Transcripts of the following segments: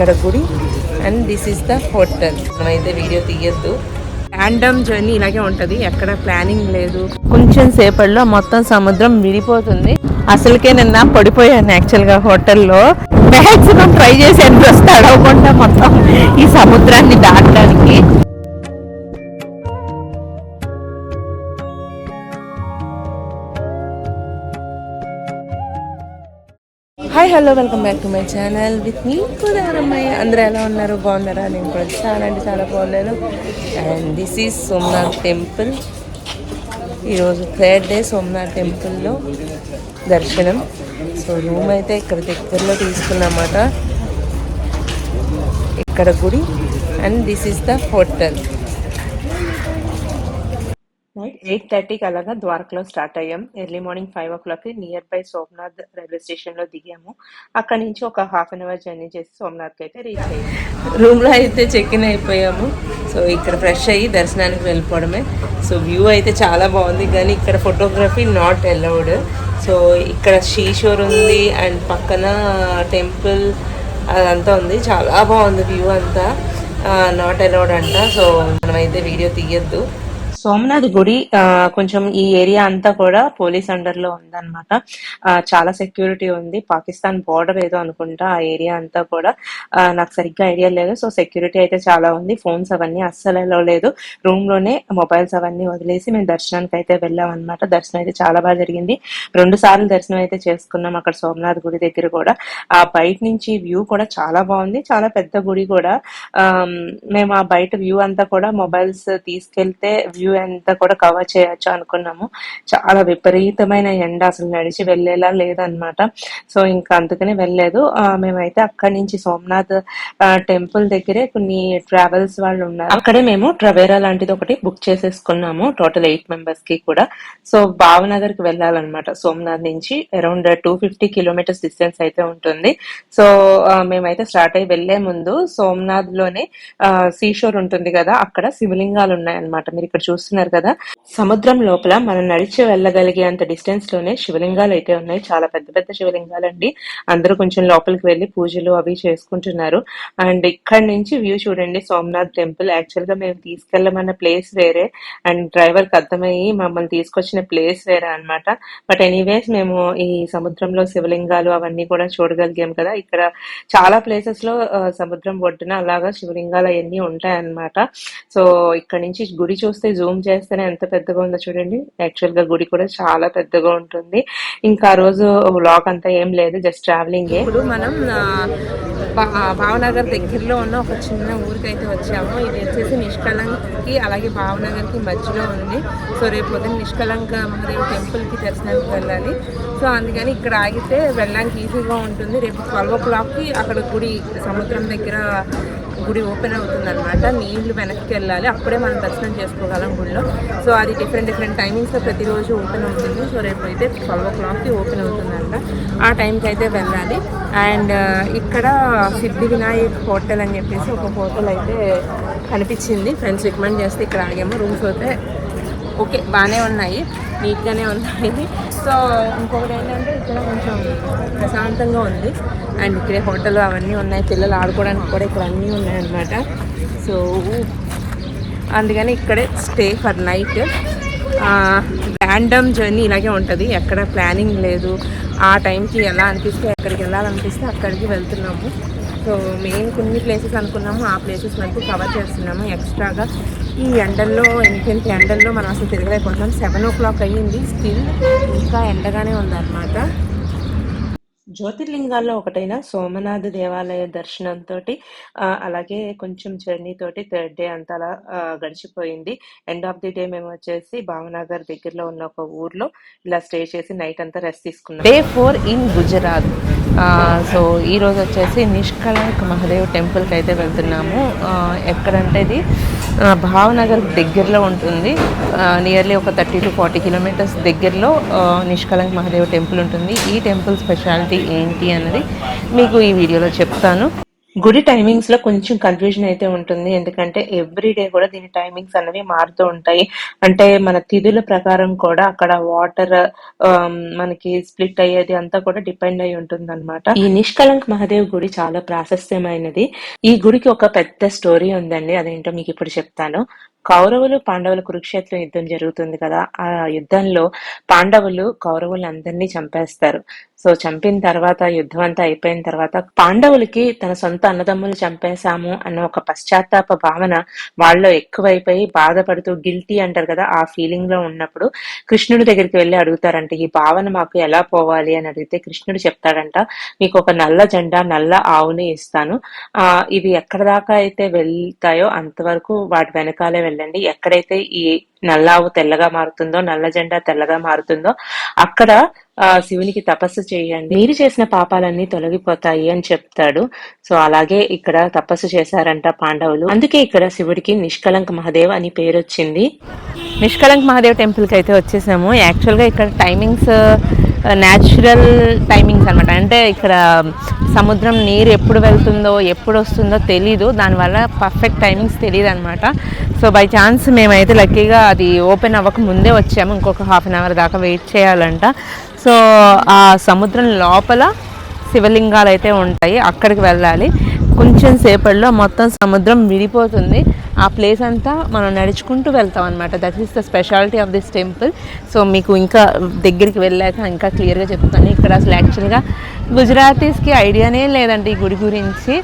ఇక్కడ గుడి. And this is the hotel మనమైతే వీడియో తీయద్దు. ర్యాండమ్ జర్నీ ఇలాగే ఉంటది. ఎక్కడ ప్లానింగ్ లేదు. కొంచెం సేపట్లో మొత్తం సముద్రం విడిపోతుంది. అసలుకే నిన్న పడిపోయాను యాక్చువల్గా హోటల్లో. మ్యాక్సిమం ట్రై చేసి ఎంత తడవకుండా మొత్తం ఈ సముద్రాన్ని దాటడానికి. Hi hello welcome back to my channel with me కుదారమ్మాయి అందరూ ఎలా ఉన్నారు? బాగున్నారా? నేను కూడా చాలా అంటే చాలా బాగున్నాను. And this is Somnath temple ఈరోజు థర్డ్ డే సోమనాథ్ టెంపుల్లో దర్శనం. సో రూమ్ అయితే ఇక్కడ దగ్గరలో తీసుకున్నమాట. ఇక్కడ గుడి. And this is the hotel eight థర్టీకి అలాగా ద్వారకలో స్టార్ట్ అయ్యాం. ఎర్లీ మార్నింగ్ ఫైవ్ ఓ క్లాక్కి నియర్ బై సోమనాథ్ రైల్వే స్టేషన్లో దిగాము. అక్కడ నుంచి ఒక హాఫ్ అన్ అవర్ జర్నీ చేసి సోమనాథ్కి అయితే రీచ్ అయ్యాము. రూమ్లో అయితే చెక్ ఇన్ అయిపోయాము. సో ఇక్కడ ఫ్రెష్ అయ్యి దర్శనానికి వెళ్ళిపోవడమే. సో వ్యూ అయితే చాలా బాగుంది. కానీ ఇక్కడ ఫోటోగ్రఫీ నాట్ అలౌడ్. సో ఇక్కడ షీషోర్ ఉంది అండ్ పక్కన టెంపుల్ అదంతా ఉంది. చాలా బాగుంది వ్యూ అంతా. నాట్ అలౌడ్ అంట. సో మనమైతే వీడియో తీయద్దు. సోమనాథ్ గుడి ఆ, కొంచెం ఈ ఏరియా అంతా కూడా పోలీస్ అండర్లో ఉందన్నమాట. ఆ, చాలా సెక్యూరిటీ ఉంది. పాకిస్తాన్ బోర్డర్ ఏదో అనుకుంటా ఆ ఏరియా అంతా కూడా. నాకు సరిగ్గా ఐడియా లేదు. సో సెక్యూరిటీ అయితే చాలా ఉంది. ఫోన్స్ అవన్నీ అస్సలు లేదు. రూమ్లోనే మొబైల్స్ అవన్నీ వదిలేసి మేము దర్శనానికి అయితే వెళ్ళాం అనమాట దర్శనం అయితే చాలా బాగా జరిగింది. రెండు సార్లు దర్శనం అయితే చేసుకున్నాం అక్కడ సోమనాథ్ గుడి దగ్గర కూడా. ఆ బయట నుంచి వ్యూ కూడా చాలా బాగుంది. చాలా పెద్ద గుడి కూడా. మేము ఆ బయట వ్యూ అంతా కూడా మొబైల్స్ తీసుకెళ్తే వ్యూ అంతా కూడా కవర్ చేయొచ్చు అనుకున్నాము. చాలా విపరీతమైన ఎండ అసలు నడిచి వెళ్ళేలా లేదనమాట సో ఇంకా అందుకని వెళ్ళలేదు. మేమైతే అక్కడి నుంచి సోమనాథ్ టెంపుల్ దగ్గరే కొన్ని ట్రావెల్స్ వాళ్ళు ఉన్నారు. అక్కడే మేము ట్రవేరా లాంటిది ఒకటి బుక్ చేసేసుకున్నాము టోటల్ ఎయిట్ మెంబర్స్కి కూడా. సో భావనగర్కి వెళ్ళాలన్నమాట. సోమనాథ్ నుంచి around two fifty kilometres distance అయితే ఉంటుంది. సో మేమైతే స్టార్ట్ అయ్యి వెళ్ళే ముందు సోమనాథ్లోనే సీషోర్ ఉంటుంది కదా అక్కడ శివలింగాలు ఉన్నాయన్నమాట. మీరు ఇక్కడ చూసి చూస్తున్నారు కదా. సముద్రం లోపల మనం నడిచి వెళ్ళగలిగే అంత డిస్టెన్స్లోనే శివలింగాలు అయితే ఉన్నాయి. చాలా పెద్ద పెద్ద శివలింగాలు అండి అందరూ కొంచెం లోపలికి వెళ్ళి పూజలు అవి చేసుకుంటున్నారు. అండ్ ఇక్కడ నుంచి వ్యూ చూడండి. సోమనాథ్ టెంపుల్. యాక్చువల్గా మేము తీసుకెళ్ళమన్న ప్లేస్ వేరే. అండ్ డ్రైవర్కి అర్థమయ్యి మమ్మల్ని తీసుకొచ్చిన ప్లేస్ వేరే అన్నమాట. బట్ ఎనీవేస్ మేము ఈ సముద్రంలో శివలింగాలు అవన్నీ కూడా చూడగలిగాం కదా. ఇక్కడ చాలా ప్లేసెస్లో సముద్రం ఒడ్డున అలాగా శివలింగాలు అవన్నీ ఉంటాయన్నమాట. సో ఇక్కడ నుంచి గుడి చూస్తే జూమ్ చేస్తేనే ఎంత పెద్దగా ఉందో చూడండి. యాక్చువల్గా గుడి కూడా చాలా పెద్దగా ఉంటుంది. ఇంకా ఆ రోజు వ్లాగ్ అంతా ఏం లేదు జస్ట్ ట్రావెలింగ్ ఇప్పుడు మనం భావనగర్ దగ్గరలో ఉన్న ఒక చిన్న ఊరికి అయితే వచ్చాము. ఇది వచ్చేసి నిష్కలంకి అలాగే భావనగర్కి మధ్యలో ఉంది. సో రేపు పొద్దున్న నిష్కలంక మహాదేవ్ టెంపుల్కి దర్శనానికి వెళ్ళాలి. సో అందుకని ఇక్కడ ఆగితే వెళ్ళడానికి ఈజీగా ఉంటుంది. రేపు ట్వెల్వ్ ఓ క్లాక్కి అక్కడ గుడి సముద్రం దగ్గర గుడి ఓపెన్ అవుతుంది అనమాట నీళ్ళు వెనక్కి వెళ్ళాలి. అప్పుడే మనం దర్శనం చేసుకోగలం గుడిలో సో అది డిఫరెంట్ డిఫరెంట్ టైమింగ్స్లో ప్రతిరోజు ఓపెన్ అవుతుంది. సో రేపు అయితే ట్వెల్వ్ ఓ క్లాక్కి ఓపెన్ అవుతుందంట. ఆ టైంకి అయితే వెళ్ళాలి. అండ్ ఇక్కడ సిద్ధి వినాయక్ హోటల్ అని చెప్పేసి ఒక హోటల్ అయితే కనిపించింది. ఫ్రెండ్స్ రికమెండ్ చేస్తే ఇక్కడ ఆగాము. రూమ్స్ అయితే ఓకే బాగానే ఉన్నాయి. నీట్గానే ఉన్నాయి. సో ఇంకొకటి ఏంటంటే ఇక్కడ కొంచెం ప్రశాంతంగా ఉంది. అండ్ ఇక్కడే హోటల్ అవన్నీ ఉన్నాయి. పిల్లలు ఆడుకోవడానికి కూడా ఇక్కడ అన్నీ ఉన్నాయన్నమాట. సో అందుకని ఇక్కడే stay for night. Random journey ఇలాగే ఉంటుంది. ఎక్కడ ప్లానింగ్ లేదు. ఆ టైంకి ఎలా అనిపిస్తే ఎక్కడికి వెళ్ళాలనిపిస్తే అక్కడికి వెళ్తున్నాము. సో మెయిన్ కొన్ని ప్లేసెస్ అనుకున్నాము ఆ ప్లేసెస్ వరకు కవర్ చేస్తున్నాము. ఎక్స్ట్రాగా ఈ ఎండల్లో ఇంకెంత ఎండల్లో మనం అసలు తిరగలేకపోతున్నాం. సెవెన్ ఓ క్లాక్ అయ్యింది. స్టిల్ ఇంకా ఎండగానే ఉందన్నమాట. జ్యోతిర్లింగాల్లో ఒకటైన సోమనాథ దేవాలయ దర్శనంతో అలాగే కొంచెం జర్నీ తోటి థర్డ్ డే అంతా అలా గడిచిపోయింది. ఎండ్ ఆఫ్ ది డే మేము వచ్చేసి భావనగర్ దగ్గరలో ఉన్న ఒక ఊర్లో ఇలా స్టే చేసి నైట్ అంతా రెస్ట్ తీసుకున్నాం. Day four in Gujarat so ఈ రోజు వచ్చేసి నిష్కళంక్ మహాదేవ్ టెంపుల్కి అయితే వెళ్తున్నాము. ఎక్కడంటే ఇది భావనగర్ దగ్గరలో ఉంటుంది. నియర్లీ ఒక థర్టీ టు ఫార్టీ కిలోమీటర్స్ దగ్గరలో ఆ, నిష్కళంక్ మహాదేవ్ టెంపుల్ ఉంటుంది. ఈ టెంపుల్ స్పెషాలిటీ ఏంటి అన్నది మీకు ఈ వీడియోలో చెప్తాను. గుడి టైమింగ్స్లో కొంచెం కన్ఫ్యూజన్ అయితే ఉంటుంది. ఎందుకంటే ఎవ్రీ డే కూడా దీని టైమింగ్స్ అనేవి మారుతూ ఉంటాయి. అంటే మన తిథుల ప్రకారం కూడా అక్కడ వాటర్ um, మనకి స్ప్లిట్ అయ్యేది అంతా కూడా డిపెండ్ అయి ఉంటుంది అనమాట ఈ నిష్కలంక్ మహాదేవ్ గుడి చాలా ప్రాశస్త్యమైనది. ఈ గుడికి ఒక పెద్ద స్టోరీ ఉందండి. అదేంటో మీకు ఇప్పుడు చెప్తాను. కౌరవులు పాండవుల కురుక్షేత్ర యుద్ధం జరుగుతుంది కదా. ఆ యుద్ధంలో పాండవులు కౌరవులందరినీ చంపేస్తారు. సో చంపిన తర్వాత యుద్ధం అంతా అయిపోయిన తర్వాత పాండవులకి తన సొంత అన్నదమ్ములు చంపేశాము అన్న ఒక పశ్చాత్తాప భావన వాళ్ళలో ఎక్కువైపోయి బాధపడుతూ గిల్టీ అంటారు కదా ఆ ఫీలింగ్లో ఉన్నప్పుడు కృష్ణుడి దగ్గరికి వెళ్ళి అడుగుతారంట ఈ భావన మాకు ఎలా పోవాలి? అని అడిగితే కృష్ణుడు చెప్తాడంట మీకు ఒక నల్ల జెండా నల్ల ఆవుని ఇస్తాను. ఆ ఇవి ఎక్కడ దాకా అయితే వెళ్తాయో అంతవరకు వాటి వెనకాలే వెళ్ళండి. ఎక్కడైతే ఈ నల్ల ఆవు తెల్లగా మారుతుందో నల్ల జెండా తెల్లగా మారుతుందో అక్కడ శివునికి తపస్సు చేయండి. మీరు చేసిన పాపాలన్నీ తొలగిపోతాయి అని చెప్తాడు. సో అలాగే ఇక్కడ తపస్సు చేశారంట పాండవులు. అందుకే ఇక్కడ శివుడికి నిష్కలంక మహాదేవ్ అని పేరు వచ్చింది నిష్కలంక్ మహాదేవ్ టెంపుల్కి అయితే వచ్చేసాము. యాక్చువల్గా ఇక్కడ టైమింగ్స్ న్యాచురల్ టైమింగ్స్ అనమాట అంటే ఇక్కడ సముద్రం నీరు ఎప్పుడు వెళ్తుందో ఎప్పుడు వస్తుందో తెలీదు. దానివల్ల పర్ఫెక్ట్ టైమింగ్స్ తెలియదు అనమాట సో బై ఛాన్స్ మేమైతే లక్కీగా అది ఓపెన్ అవ్వక ముందే వచ్చాము. ఇంకొక హాఫ్ అన్ అవర్ దాకా వెయిట్ చేయాలంట. సో ఆ సముద్రం లోపల శివలింగాలు అయితే ఉంటాయి. అక్కడికి వెళ్ళాలి. కొంచెం సేపట్లో మొత్తం సముద్రం విడిపోతుంది. ఆ ప్లేస్ అంతా మనం నడుచుకుంటూ వెళ్తాం అనమాట that is the speciality of this temple so మీకు ఇంకా దగ్గరికి వెళ్ళాక ఇంకా క్లియర్గా చెప్తాను. ఇక్కడ అసలు యాక్చువల్గా గుజరాతీస్కి ఐడియానే లేదండి ఈ గుడి గురించి.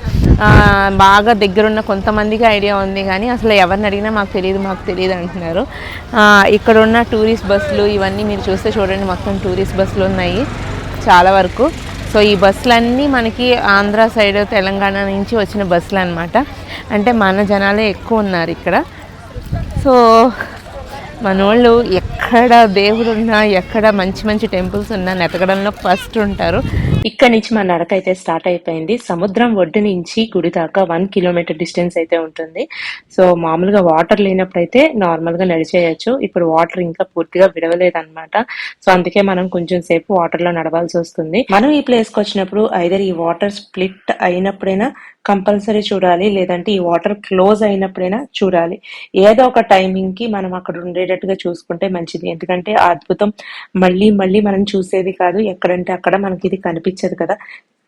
బాగా దగ్గరున్న కొంతమందికి ఐడియా ఉంది కానీ అసలు ఎవరిని అడిగినా మాకు తెలియదు మాకు తెలియదు అంటున్నారు. ఇక్కడ ఉన్న టూరిస్ట్ బస్సులు ఇవన్నీ మీరు చూస్తే చూడండి మొత్తం టూరిస్ట్ బస్సులు ఉన్నాయి చాలా వరకు. సో ఈ బస్సులన్నీ మనకి ఆంధ్ర సైడ్ తెలంగాణ నుంచి వచ్చిన బస్సులు అనమాట అంటే మన జనాలే ఎక్కువ ఉన్నారు ఇక్కడ. సో మనోళ్ళు ఎక్కడ దేవుడు ఉన్నా ఎక్కడ మంచి మంచి టెంపుల్స్ ఉన్నా నెతకడంలో ఫస్ట్ ఉంటారు. ఇక్కడ నుంచి మా నడక అయితే స్టార్ట్ అయిపోయింది. సముద్రం ఒడ్డు నుంచి గుడి దాకా వన్ కిలోమీటర్ డిస్టెన్స్ అయితే ఉంటుంది. సో మామూలుగా వాటర్ లేనప్పుడు అయితే నార్మల్గా నడిచేయచ్చు. ఇప్పుడు వాటర్ ఇంకా పూర్తిగా విడవలేదు అనమాట సో అందుకే మనం కొంచెం సేపు వాటర్లో నడవాల్సి వస్తుంది. మనం ఈ ప్లేస్కి వచ్చినప్పుడు ఐదర్ ఈ వాటర్ స్ప్లిట్ అయినప్పుడైనా కంపల్సరీ చూడాలి. లేదంటే ఈ వాటర్ క్లోజ్ అయినప్పుడైనా చూడాలి. ఏదో ఒక టైమింగ్కి మనం అక్కడ ఉండేటట్టుగా చూసుకుంటే మంచిది. ఎందుకంటే ఆ అద్భుతం మళ్ళీ మళ్ళీ మనం చూసేది కాదు. ఎక్కడంటే అక్కడ మనకి ఇది కనిపించదు కదా.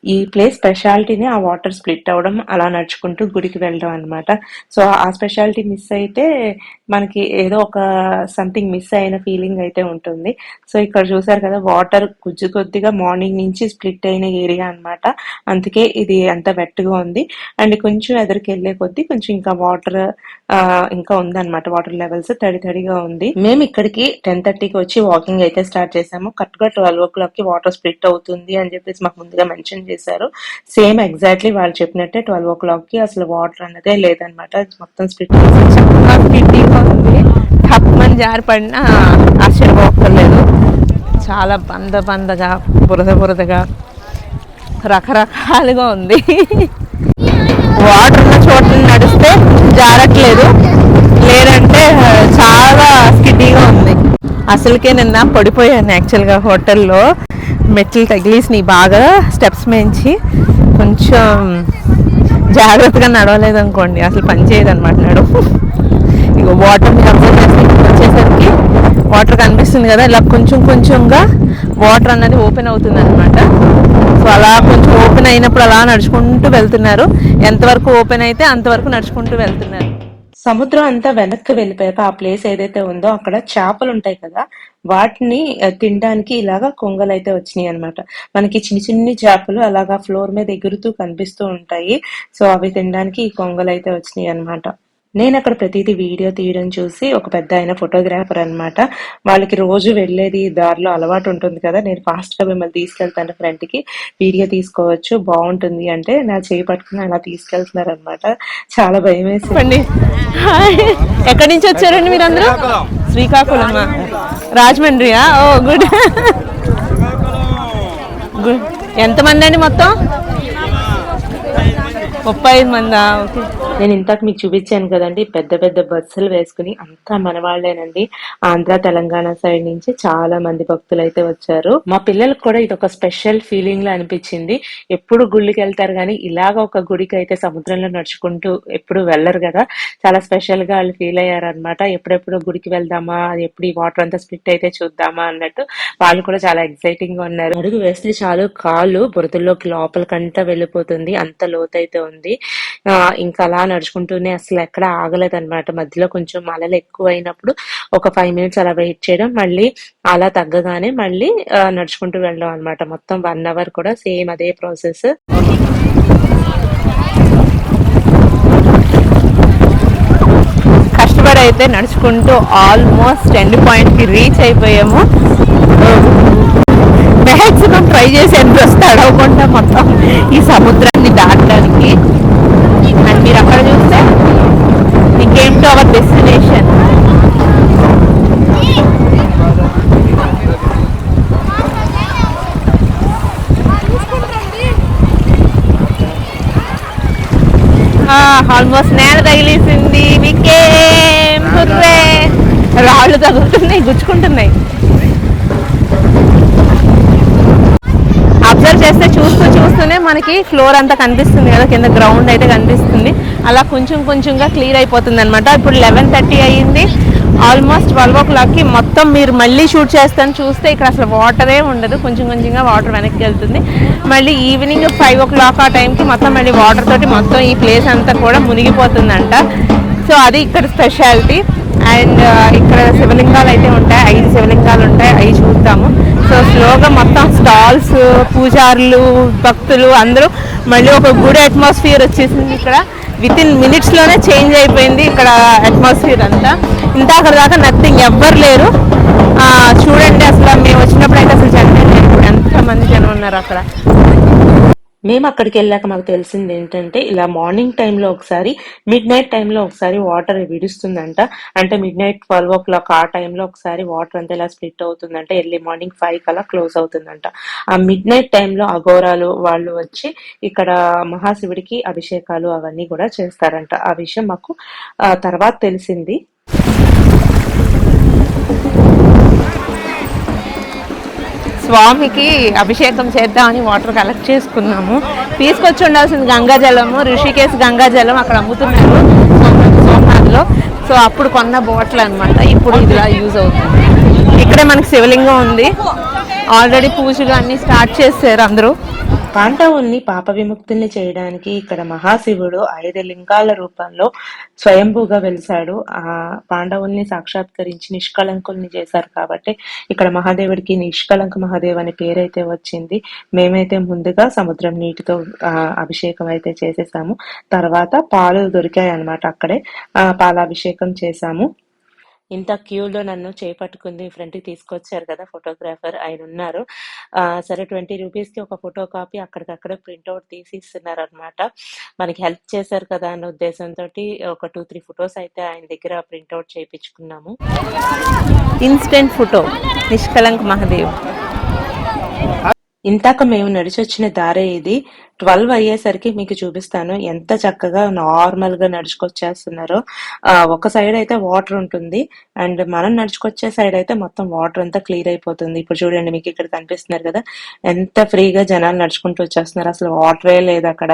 ఈ ప్లేస్ స్పెషాలిటీని ఆ వాటర్ స్ప్లిట్ అవ్వడం అలా నడుచుకుంటూ గుడికి వెళ్ళడం అన్నమాట. సో ఆ స్పెషాలిటీ మిస్ అయితే మనకి ఏదో ఒక సంథింగ్ మిస్ అయిన ఫీలింగ్ అయితే ఉంటుంది. సో ఇక్కడ చూసారు కదా వాటర్ కొద్ది కొద్దిగా మార్నింగ్ నుంచి స్ప్లిట్ అయిన ఏరియా అన్నమాట. అందుకే ఇది అంత వెట్టుగా ఉంది. అండ్ కొంచెం ఎదురుకి వెళ్ళే కొద్దీ కొంచెం ఇంకా వాటర్ ఇంకా ఉందన్నమాట. వాటర్ లెవెల్స్ తడి తడిగా ఉంది. మేము ఇక్కడికి టెన్ థర్టీకి వచ్చి వాకింగ్ అయితే స్టార్ట్ చేసాము. కరెక్ట్గా ట్వెల్వ్ ఓ క్లాక్కి వాటర్ స్ప్లిట్ అవుతుంది అని చెప్పేసి మాకు ముందుగా మెన్షన్ చేశారు. సేమ్ ఎగ్జాక్ట్లీ వాళ్ళు చెప్పినట్టే ట్వెల్వ్ ఓ క్లాక్కి అసలు వాటర్ అన్నదే లేదనమాట మొత్తం స్ప్లిట్ చాలా ఫిట్టిగా ఉంది తప్పమని జారి అసలు ఆశ్చర్యపోక్కర్లేదు చాలా బంద బందగా బురద బురదగా రకరకాలుగా ఉంది. వాటర్ ఉన్న చోట్ల నడిస్తే జారట్లేదు. లేదంటే చాలా స్కిడ్డీగా ఉంది. అసలుకే నిన్న పడిపోయాను యాక్చువల్గా హోటల్లో. మెట్లు తగిలేసినాయి. బాగా స్టెప్స్ మేంచి కొంచెం జాగ్రత్తగా నడవలేదు అనుకోండి అసలు పని చేయదు అనమాట నడు. ఇక వాటర్ మీరు అబ్జర్వ్ చేస్తే వచ్చేసరికి వాటర్ కనిపిస్తుంది కదా. ఇలా కొంచెం కొంచెంగా వాటర్ అన్నది ఓపెన్ అవుతుంది అనమాట సో అలా కొంచెం ఓపెన్ అయినప్పుడు అలా నడుచుకుంటూ వెళ్తున్నారు. ఎంతవరకు ఓపెన్ అయితే అంతవరకు నడుచుకుంటూ వెళ్తున్నారు. సముద్రం అంతా వెనక్కి వెళ్ళిపోయాక ఆ ప్లేస్ ఏదైతే ఉందో అక్కడ చేపలు ఉంటాయి కదా వాటిని తినడానికి ఇలాగా కొంగలు అయితే వచ్చినాయి అన్నమాట. మనకి చిన్ని చిన్ని చేపలు అలాగా ఫ్లోర్ మీద ఎగురుతూ కనిపిస్తూ ఉంటాయి. సో అవి తినడానికి ఈ కొంగలు అయితే వచ్చినాయి అన్నమాట. నేను అక్కడ ప్రతిదీ వీడియో తీయడం చూసి ఒక పెద్ద ఆయన ఫోటోగ్రాఫర్ అన్నమాట. వాళ్ళకి రోజు వెళ్ళేది దారిలో అలవాటు ఉంటుంది కదా. నేను ఫాస్ట్గా మిమ్మల్ని తీసుకెళ్తాను ఫ్రంట్కి. వీడియో తీసుకోవచ్చు బాగుంటుంది అంటే నా చేయి పట్టుకుని అలా తీసుకెళ్తున్నారు అనమాట చాలా భయం వేసి. ఎక్కడి నుంచి వచ్చారండి మీరు అందరూ శ్రీకాకుళమా? రాజమండ్రియా? Oh good. గుడ్. ఎంతమంది అండి మొత్తం? ముప్పై ఐదు మందా? ఓకే. నేను ఇంతకు మీకు చూపించాను కదండి పెద్ద పెద్ద బస్సులు వేసుకుని అంతా మన వాళ్ళేనండి. ఆంధ్ర తెలంగాణ సైడ్ నుంచి చాలా మంది భక్తులు అయితే వచ్చారు. మా పిల్లలకు కూడా ఇది ఒక స్పెషల్ ఫీలింగ్ లా అనిపించింది. ఎప్పుడు గుళ్ళకి వెళ్తారు కానీ ఇలాగ ఒక గుడికి అయితే సముద్రంలో నడుచుకుంటూ ఎప్పుడు వెళ్ళరు కదా. చాలా స్పెషల్గా వాళ్ళు ఫీల్ అయ్యారు అనమాట ఎప్పుడెప్పుడు గుడికి వెళ్దామా ఎప్పుడు ఈ వాటర్ అంతా స్ప్లిట్ అయితే చూద్దామా అన్నట్టు వాళ్ళు కూడా చాలా ఎక్సైటింగ్గా ఉన్నారు. అడుగు వేస్తే చాలు కాలు బురదలోకి లోపలికంతా వెళ్ళిపోతుంది. అంత లోతైతే ఉంది. ఉంది. ఇంకా అలా నడుచుకుంటూనే అసలు ఎక్కడ ఆగలేదు అనమాట మధ్యలో కొంచెం అలలు ఎక్కువ అయినప్పుడు ఒక ఫైవ్ మినిట్స్ అలా వెయిట్ చేయడం మళ్ళీ అలా తగ్గగానే మళ్ళీ నడుచుకుంటూ వెళ్ళడం అనమాట మొత్తం వన్ అవర్ కూడా సేమ్ అదే ప్రాసెస్ కష్టపడి అయితే నడుచుకుంటూ ఆల్మోస్ట్ ఎండ్ పాయింట్కి రీచ్ అయిపోయాము. మ్యాక్సిమం ట్రై చేసి ఎంత అడవకుండా మొత్తం ఈ సముద్రాన్ని దాటడానికి. అండ్ మీరు అక్కడ చూస్తే ఈ came to our destination almost నేల తగిలేసింది. మీకేం రాళ్ళు తగులుతున్నాయి గుచ్చుకుంటున్నాయి అబ్జర్వ్ చేస్తే చూస్తూ చూస్తూనే మనకి ఫ్లోర్ అంతా కనిపిస్తుంది కదా కింద గ్రౌండ్ అయితే కనిపిస్తుంది. అలా కొంచెం కొంచెంగా క్లియర్ అయిపోతుంది అనమాట ఇప్పుడు లెవెన్ థర్టీ అయ్యింది. ఆల్మోస్ట్ ట్వెల్వ్ ఓ క్లాక్కి మొత్తం మీరు మళ్ళీ షూట్ చేస్తాను చూస్తే ఇక్కడ అసలు వాటరే ఉండదు. కొంచెం కొంచెంగా వాటర్ వెనక్కి వెళ్తుంది. మళ్ళీ ఈవినింగ్ ఫైవ్ ఓ క్లాక్ ఆ టైంకి మొత్తం మళ్ళీ వాటర్ తోటి మొత్తం ఈ ప్లేస్ అంతా కూడా మునిగిపోతుందంట. సో అది ఇక్కడ స్పెషాలిటీ అండ్ uh, ఇక్కడ శివలింగాలు అయితే ఉంటాయి. ఐదు శివలింగాలు ఉంటాయి. అవి చూద్దాము. సో స్లోగా మొత్తం స్టాల్స్ పూజారులు భక్తులు అందరూ మళ్ళీ ఒక గుడి అట్మాస్ఫియర్ వచ్చేసింది ఇక్కడ. విత్ ఇన్ మినిట్స్లోనే చేంజ్ అయిపోయింది ఇక్కడ అట్మాస్ఫియర్ అంతా. ఇంత అక్కడ దాకా నథింగ్ ఎవ్వరు లేరు. ఆ, చూడండి అసలు మేము వచ్చినప్పుడు అయితే అసలు జనం ఎంతమంది జనం ఉన్నారు అక్కడ? మేము అక్కడికి వెళ్ళాక మాకు తెలిసింది ఏంటంటే ఇలా మార్నింగ్ టైంలో ఒకసారి మిడ్ నైట్ టైంలో ఒకసారి వాటర్ విడుస్తుందంట. అంటే midnight twelve o'clock ఆ టైంలో ఒకసారి వాటర్ అంతా ఇలా స్ప్లిట్ అవుతుందంట. ఎర్లీ మార్నింగ్ ఫైవ్ కల్లా క్లోజ్ అవుతుందంట. ఆ మిడ్ నైట్ టైంలో అఘోరాలు వాళ్ళు వచ్చి ఇక్కడ మహాశివుడికి అభిషేకాలు అవన్నీ కూడా చేస్తారంట. ఆ విషయం మాకు తర్వాత తెలిసింది. స్వామికి అభిషేకం చేద్దామని వాటర్ కలెక్ట్ చేసుకున్నాము. తీసుకొచ్చి ఉండాల్సింది గంగాజలము ఋషికేశ్ గంగాజలం అక్కడ అమ్ముతున్నారు సోమనాథ్లో సో అప్పుడు కొన్న బాటిల్ అనమాట ఇప్పుడు ఇదిలా యూజ్ అవుతుంది. ఇక్కడే మనకి శివలింగం ఉంది. ఆల్రెడీ పూజలు అన్ని స్టార్ట్ చేశారు అందరూ. పాండవుల్ని పాప విముక్తుల్ని చేయడానికి ఇక్కడ మహాశివుడు ఐదు లింగాల రూపంలో స్వయంభూగా వెలిశాడు. ఆ పాండవుల్ని సాక్షాత్కరించి నిష్కళంకుల్ని చేశారు కాబట్టి ఇక్కడ మహాదేవుడికి నిష్కళంక మహాదేవ్ అనే పేరైతే వచ్చింది. మేమైతే ముందుగా సముద్రం నీటితో అభిషేకం అయితే చేసేసాము. తర్వాత పాలు దొరికాయి అన్నమాట అక్కడే. ఆ, పాలాభిషేకం చేశాము. ఇంత క్యూలో నన్ను చేపట్టుకుంది ఫ్రంట్కి తీసుకొచ్చారు కదా ఫోటోగ్రాఫర్ ఆయన ఉన్నారు. ఆ, సరే ట్వంటీ రూపీస్కి ఒక ఫోటో కాపీ అక్కడికక్కడ ప్రింట్అవుట్ తీసి ఇస్తున్నారు అనమాట మనకి హెల్ప్ చేశారు కదా అన్న ఉద్దేశంతో ఒక టూ త్రీ ఫొటోస్ అయితే ఆయన దగ్గర ప్రింట్అవుట్ చేయించుకున్నాము ఇన్స్టెంట్ ఫోటో నిష్కలంక్ మహదేవ్. ఇంతాక మేము నడిచొచ్చిన దారే ఇది. ట్వెల్వ్ అయ్యేసరికి మీకు చూపిస్తాను ఎంత చక్కగా నార్మల్గా నడుచుకొచ్చేస్తున్నారో. ఒక సైడ్ అయితే వాటర్ ఉంటుంది. అండ్ మనం నడుచుకొచ్చే సైడ్ అయితే మొత్తం వాటర్ అంతా క్లియర్ అయిపోతుంది. ఇప్పుడు చూడండి మీకు ఇక్కడ కనిపిస్తున్నారు కదా. ఎంత ఫ్రీగా జనాలు నడుచుకుంటూ వచ్చేస్తున్నారు. అసలు వాటరే లేదు అక్కడ.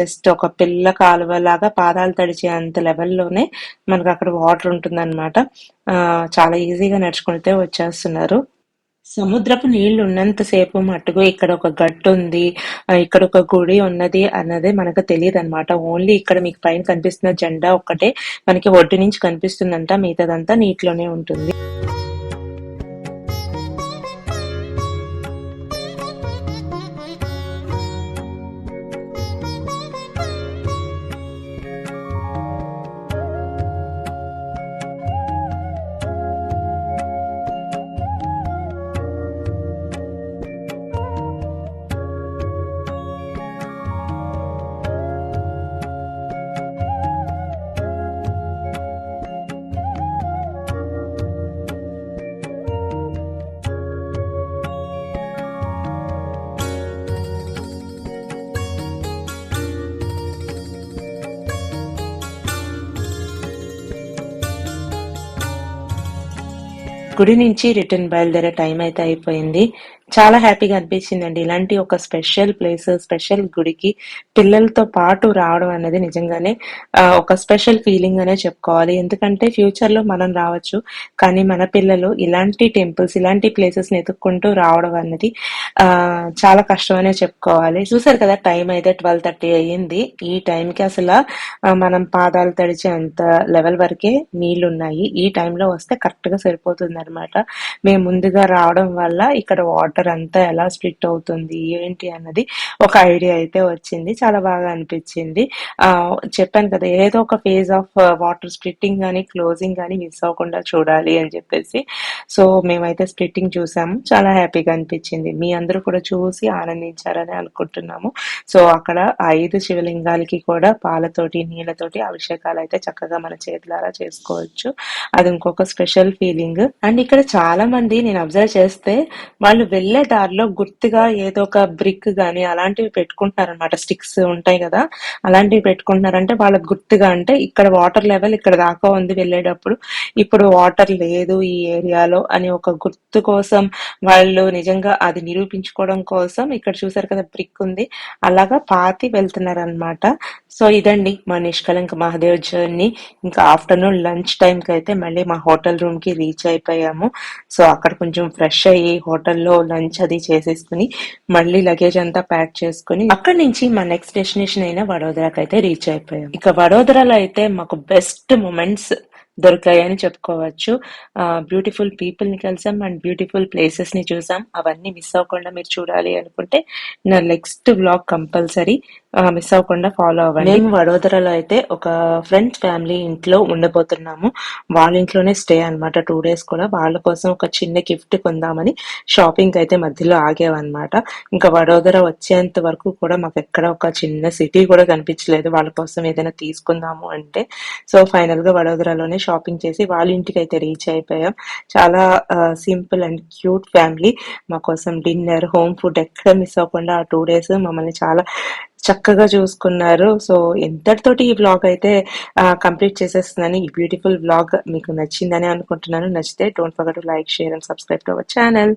జస్ట్ ఒక పిల్ల కాలువ లాగా పాదాలు తడిచే అంత లెవెల్లోనే మనకు అక్కడ వాటర్ ఉంటుంది చాలా ఈజీగా నడుచుకుంటే వచ్చేస్తున్నారు. సముద్రపు నీళ్ళు ఉన్నంతసేపు మట్టుకు ఇక్కడ ఒక గట్టు ఉంది ఇక్కడ ఒక గుడి ఉన్నది అన్నది మనకు తెలియదు అనమాట ఓన్లీ ఇక్కడ మీకు పైన కనిపిస్తున్న జెండా ఒక్కటే మనకి ఒడ్డు నుంచి కనిపిస్తుందంట మిగతాదంతా నీటిలోనే ఉంటుంది. గుడి నుంచి రిటర్న్ బయలుదేరే టైం అయితే అయిపోయింది. చాలా హ్యాపీగా అనిపించిందండి. ఇలాంటి ఒక స్పెషల్ ప్లేస్ స్పెషల్ గుడికి పిల్లలతో పాటు రావడం అనేది నిజంగానే ఒక స్పెషల్ ఫీలింగ్ అనే చెప్పుకోవాలి. ఎందుకంటే ఫ్యూచర్లో మనం రావచ్చు కానీ మన పిల్లలు ఇలాంటి టెంపుల్స్ ఇలాంటి ప్లేసెస్ని రావడం అన్నది ఆ చాలా కష్టం అనే చెప్పుకోవాలి. చూసారు కదా టైం అయితే ట్వెల్వ్ థర్టీ అయ్యింది. ఈ టైంకి అసలు మనం పాదాలు తడిచే అంత లెవెల్ వరకే నీళ్ళు ఉన్నాయి ఈ టైంలో వస్తే కరెక్ట్గా సరిపోతుంది అనమాట మేము ముందుగా రావడం వల్ల ఇక్కడ వాటర్ అంతా ఎలా స్ప్లిట్ అవుతుంది ఏంటి అన్నది ఒక ఐడియా అయితే వచ్చింది. చాలా బాగా అనిపించింది. ఆ చెప్పాను కదా ఏదో ఒక ఫేజ్ ఆఫ్ వాటర్ స్ప్లిట్టింగ్ కానీ క్లోజింగ్ కానీ మిస్ అవ్వకుండా చూడాలి అని చెప్పేసి. సో మేమైతే స్ప్లిట్టింగ్ చూసాము. చాలా హ్యాపీగా అనిపించింది. మీ అందరూ కూడా చూసి ఆనందించారని అనుకుంటున్నాము. సో అక్కడ ఐదు శివలింగాలకి కూడా పాలతోటి నీళ్ళతోటి అభిషేకాలు అయితే చక్కగా మన చేతులారా చేసుకోవచ్చు. అది ఇంకొక స్పెషల్ ఫీలింగ్ అండ్ ఇక్కడ చాలా మంది నేను అబ్జర్వ్ చేస్తే వాళ్ళు వెళ్ళే దారిలో గుర్తుగా ఏదో ఒక బ్రిక్ కానీ అలాంటివి పెట్టుకుంటున్నారు అనమాట స్టిక్స్ ఉంటాయి కదా అలాంటివి పెట్టుకుంటున్నారంటే వాళ్ళకి గుర్తుగా అంటే ఇక్కడ వాటర్ లెవెల్ ఇక్కడ దాకా ఉంది వెళ్ళేటప్పుడు. ఇప్పుడు వాటర్ లేదు ఈ ఏరియాలో అని ఒక గుర్తు కోసం వాళ్ళు నిజంగా అది నిరూపించుకోవడం కోసం ఇక్కడ చూసారు కదా బ్రిక్ ఉంది. అలాగా పాతి వెళ్తున్నారు అనమాట సో ఇదండి మా నిష్కలంక మహాదేవ్ జర్నీ. ఇంకా ఆఫ్టర్నూన్ లంచ్ టైం కి అయితే మళ్ళీ మా హోటల్ రూమ్కి రీచ్ వెళ్ళాము. సో అక్కడ కొంచెం ఫ్రెష్ అయ్యి హోటల్లో లంచ్ అది చేసేసుకుని మళ్ళీ లగేజ్ అంతా ప్యాక్ చేసుకుని అక్కడ నుంచి మా నెక్స్ట్ డెస్టినేషన్ అయిన వడోదరాకి అయితే రీచ్ అయిపోయాం. ఇక వడోదరాలో అయితే మాకు బెస్ట్ మూమెంట్స్ దొరికాయని చెప్పుకోవచ్చు. బ్యూటిఫుల్ పీపుల్ని కలిసాం అండ్ బ్యూటిఫుల్ ప్లేసెస్ని చూసాం. అవన్నీ మిస్ అవ్వకుండా మీరు చూడాలి అనుకుంటే నా నెక్స్ట్ బ్లాగ్ కంపల్సరీ మిస్ అవ్వకుండా ఫాలో అవ్వండి. మేము వడోదరలో అయితే ఒక ఫ్రెండ్స్ ఫ్యామిలీ ఇంట్లో ఉండబోతున్నాము. వాళ్ళ ఇంట్లోనే స్టే అన్నమాట. టూ డేస్ కూడా వాళ్ళ కోసం ఒక చిన్న గిఫ్ట్ కొందామని షాపింగ్ అయితే మధ్యలో ఆగామన్నమాట. ఇంకా వడోదర వచ్చేంత వరకు కూడా మాకు ఎక్కడ ఒక చిన్న సిటీ కూడా కనిపించలేదు. వాళ్ళ కోసం ఏదైనా తీసుకుందాము అంటే. సో ఫైనల్గా వడోదరలోనే షాపింగ్ చేసి వాళ్ళ ఇంటికి అయితే రీచ్ అయిపోయాం. చాలా సింపుల్ అండ్ క్యూట్ ఫ్యామిలీ మా కోసం డిన్నర్ హోమ్ ఫుడ్ ఎక్కడ మిస్ అవ్వకుండా ఆ టూ డేస్ మమ్మల్ని చాలా చక్కగా చూసుకున్నారు. సో ఎంతటితోటి ఈ బ్లాగ్ అయితే కంప్లీట్ చేసేస్తుందని ఈ బ్యూటిఫుల్ బ్లాగ్ మీకు నచ్చిందని అనుకుంటున్నాను. నచ్చితే don't forget like share and subscribe to our channel